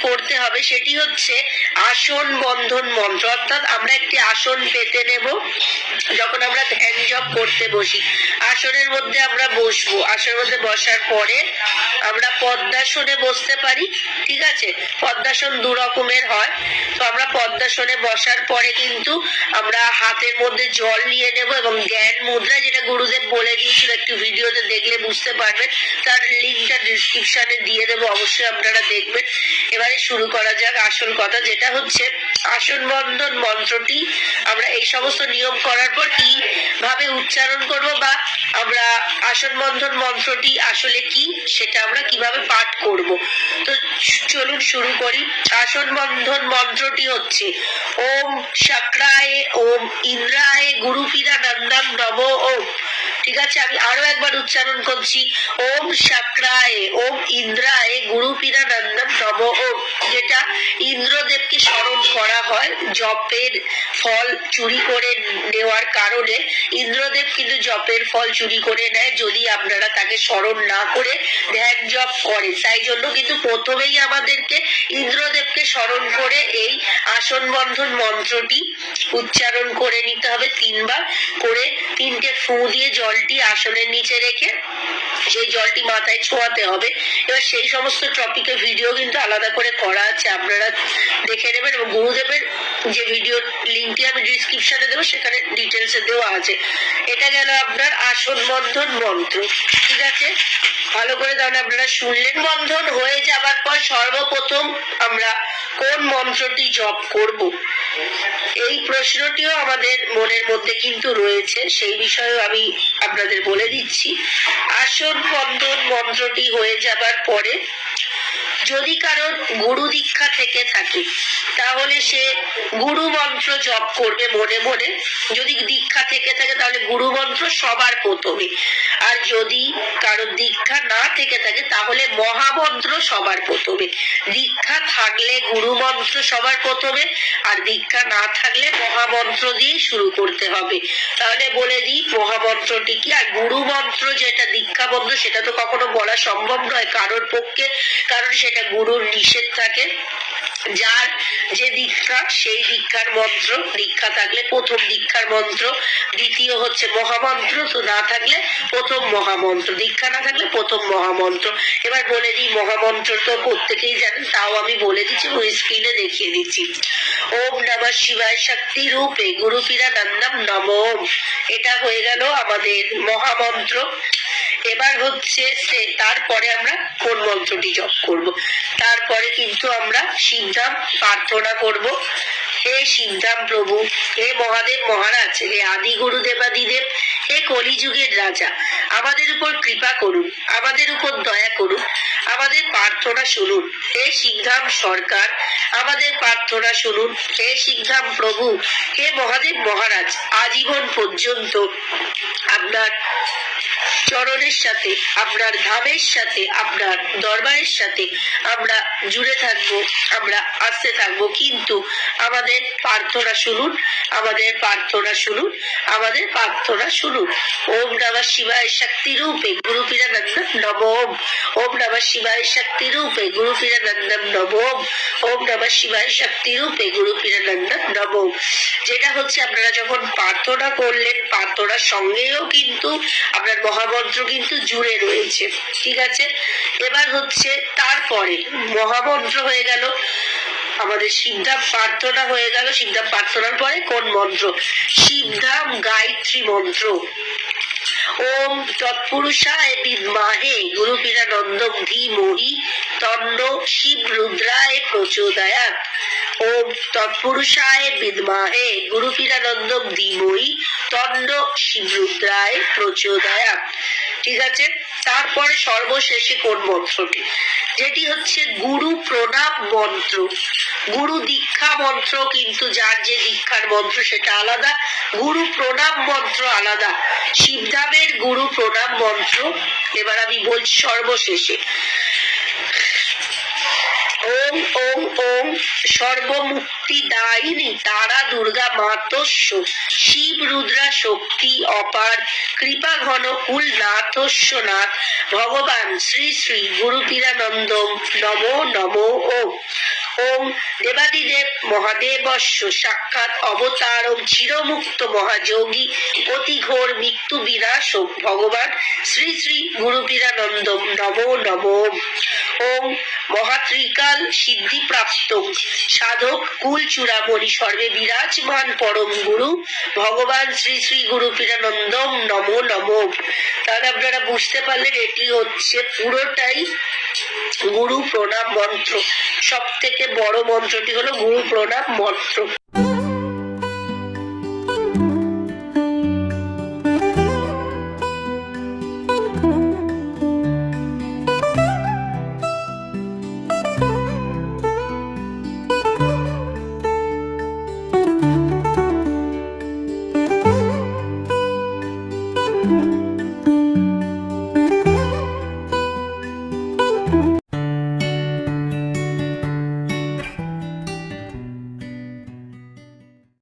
করতে হবে সেটি হচ্ছে আসন বন্ধন মন্ত্র। অর্থাৎ আমরা একটি আসন পেতে নেব যখন আমরা ধ্যান জপ করতে বসি। আসনের মধ্যে আমরা বসবো। আসনের মধ্যে বসার পরে আমরা পদ্মাসনে বসতে পারি, ঠিক আছে? পদ্মাসন দু রকমের হয়। তো আমরা পদ্মাসনে বসার পরে কিন্তু আমরা হাতের মধ্যে জল নিয়ে নেব এবং জ্ঞান মুদ্রা, যেটা গুরুদেব বলে দিয়েছিল একটু ভিডিওতে দেখলে বুঝতে পারবেন, তার লিঙ্কটা ডিসক্রিপশনে দিয়ে দেবো, অবশ্যই আপনারা দেখবেন। এবারে শুরু করা যাক আসল কথা, যেটা হচ্ছে আসন বন্ধন মন্ত্রটি। আমরা এই সমস্ত নিয়ম করার পর কীভাবে উচ্চারণ করব বা আমরা আসন বন্ধন মন্ত্রটি আসলে কি, সেটা আমরা কীভাবে পাঠ করব। তো চলুন শুরু করি। আসন বন্ধন মন্ত্রটি হচ্ছে, ওম শাক্রায়, ওম ইন্দ্রায় গুরুপিরা নন্দন নব ওম। ঠিক আছে, আমি আরও একবার উচ্চারণ করছি। ওম শাক্রায়, ওম ইন্দ্রায় গুরুপিরা নন্দন নব ওম, যেটা ইন্দ্রদেবকে স্মরণ করা হয় জপের ফল চুরি করে নেওয়ার কারণে। ইন্দ্রদেব কিন্তু জপের ফল চুরি করে নেয় যদি আপনারা তাকে স্মরণ না করে ধ্যান জপ করেন। তাই জন্য কিন্তু প্রথমেই আমাদেরকে ইন্দ্রদেবকে স্মরণ করে এই আসন বন্ধন মন্ত্রটি উচ্চারণ করে নিতে হবে। তিনবার করে তিনটে ফু দিয়ে জলটি আসনের নিচে রেখে সেই জলটি মাথায় ছোঁয়াতে হবে। এবার সেই সমস্ত টপিকে ভিডিও কিন্তু আলাদা করে করা আছে, আপনারা দেখে নেবেন এবং গুরুদেবের যে ভিডিও লিঙ্কটি আমি ডিসক্রিপশনে দেবো, সেখানে ডিটেলসে দেওয়া আছে। এটা গেল আপনার আসন বন্ধন মন্ত্র। ঠিক আছে? ভালো করে তাহলে আপনারা শুনলেন। বন্ধন হয়ে যাবার পর সর্বপ্রথম আমরা কোন মন্ত্রটি জপ করব? এই প্রশ্নটিও আমাদের মনের মধ্যে কিন্তু রয়েছে। সেই বিষয়েও আমি আপনাদের বলে দিচ্ছি। আসন বন্ধন মন্ত্রটি হয়ে যাবার পরে যদি কারোর গুরু দীক্ষা থেকে থাকে, তাহলে সে গুরু মন্ত্র জপ করবে মনে মনে। যদি দীক্ষা থেকে থাকে, তাহলে গুরু মন্ত্র সবার প্রথমে। আর যদি কারোর দীক্ষা না থেকে থাকে, তাহলে মহামন্ত্র সবার প্রথমে। দীক্ষা থাকলে গুরু মন্ত্র সবার প্রথমে, আর দীক্ষা না থাকলে মহামন্ত্র দিয়ে শুরু করতে হবে। তাহলে বলে দিই, মহামন্ত্রটি কি? আর গুরু মন্ত্র যেটা দীক্ষা মন্ত্র, সেটা তো কখনো বলা সম্ভব নয় কারোর পক্ষে। কারণ সেটা গুরুর নিষেধ থাকে। যার যে দীক্ষা, সেই দীক্ষার মন্ত্র, দীক্ষা থাকলে প্রথম দীক্ষার মন্ত্র, দ্বিতীয় হচ্ছে মহামন্ত্র, তো না থাকলে প্রথম মহামন্ত্র, দীক্ষা না থাকলে প্রথম মহামন্ত্র। এবার বলে দিই, মহামন্ত্র তো প্রত্যেকেই জানেন তাও আমি বলে দিচ্ছি ওই স্ক্রিনে দেখিয়ে দিচ্ছি। ওম নমঃ শিবায় শক্তি রূপে, গুরু পীরা নন্দম নম। এটা হয়ে গেল আমাদের মহামন্ত্র। এবার হচ্ছে সে, তারপরে আমরা কোন মন্ত্রটি জপ করব। তারপরে কিন্তু আমরা শিবধাম প্রার্থনা করব। হে শিবধাম প্রভু, হে মহাদেব মহারাজ, হে আদি গুরু দেবাদিদেব হে কলিযুগের রাজা, আমাদের উপর কৃপা করুন, আমাদের উপর দয়া করুন, আমাদের প্রার্থনা শুনুন। হে সিদ্ধাম সরকার, আমাদের প্রার্থনা শুনুন। হে সিদ্ধাম প্রভু, হে মহাদেব মহারাজ, আজীবন পর্যন্ত আপনার চরণের সাথে, আপনার ধামের সাথে, আপনার দরবারের সাথে আমরা জুড়ে থাকব, আমরা আসতে থাকব। কিন্তু আমাদের প্রার্থনা শুনুন, আমাদের প্রার্থনা শুনুন, আমাদের প্রার্থনা শুনুন। ওম নমঃ শিবায় শক্তি রূপে গুরু পীরানন্দম নম ওম। ওম নমঃ শিবায় শক্তি রূপে গুরু পীরানন্দম নম ওম। ওম নমঃ শিবায় শক্তি রূপে গুরু পীরানন্দম নম ওম। যেটা হচ্ছে আপনারা যখন প্রার্থনা করলেন, প্রার্থনার সঙ্গেও কিন্তু আপনার মহামন্ত্র কিন্তু জুড়ে রয়েছে। ঠিক আছে? এবার হচ্ছে তারপরে মহামন্ত্র হয়ে গেল। আমাদের শিবধাম প্রার্থনা হয়ে গেল শিবধাম প্রার্থনার পরে কোন মন্ত্র? শিবধাম গায়ত্রী মন্ত্র। ওম তৎপুরুষায় বিদ্মাহে গুরু পীরানন্দম ধীমহি তন্ন শিব রুদ্রায় প্রচোদয়াত। ওম তৎপুরুষায় বিদ্মাহে গুরু পীরানন্দম ধীমহি তন্ন শিব রুদ্রায় প্রচোদয়াত। ঠিক আছে, তারপরে সর্বশেষে কোন মন্ত্রটি যেটি হচ্ছে গুরু প্রণাম মন্ত্র। গুরু দীক্ষা মন্ত্র কিন্তু যার যে দীক্ষার মন্ত্র সেটা আলাদা, গুরু প্রণাম মন্ত্র আলাদা। শিবধামের গুরু প্রণাম মন্ত্র, এবার আমি বলছি সর্বশেষে। ওম ওম সর্বমুক্তি দায়িনী তারা দুর্গা মাতস্য শিব রুদ্রা শক্তি অপার কৃপা ঘন কুল নাথস্য নাথ ভগবান শ্রী শ্রী ওম। ওম দেবাদিদেব মহাদেবস্য সাক্ষাৎ অবতারম চিরমুক্ত মহাযোগী অতি ঘোর মৃত্যু বিনাশ ভগবান শ্রী শ্রী গুরু পীরানন্দম নমো নমো ওম মহাত্রিকাল সিদ্ধি প্রাপ্ত সাধক কুল চূড়ামণি সর্বে বিরাজমান পরম গুরু। ভগবান শ্রী শ্রী গুরু পীরানন্দম নমো নমো। তাহলে আপনারা বুঝতে পারলেন, এটি হচ্ছে পুরোটাই গুরু প্রণাম মন্ত্র। সব থেকে বড় মন্ত্রটি হলো গুরু প্রণাম মন্ত্র।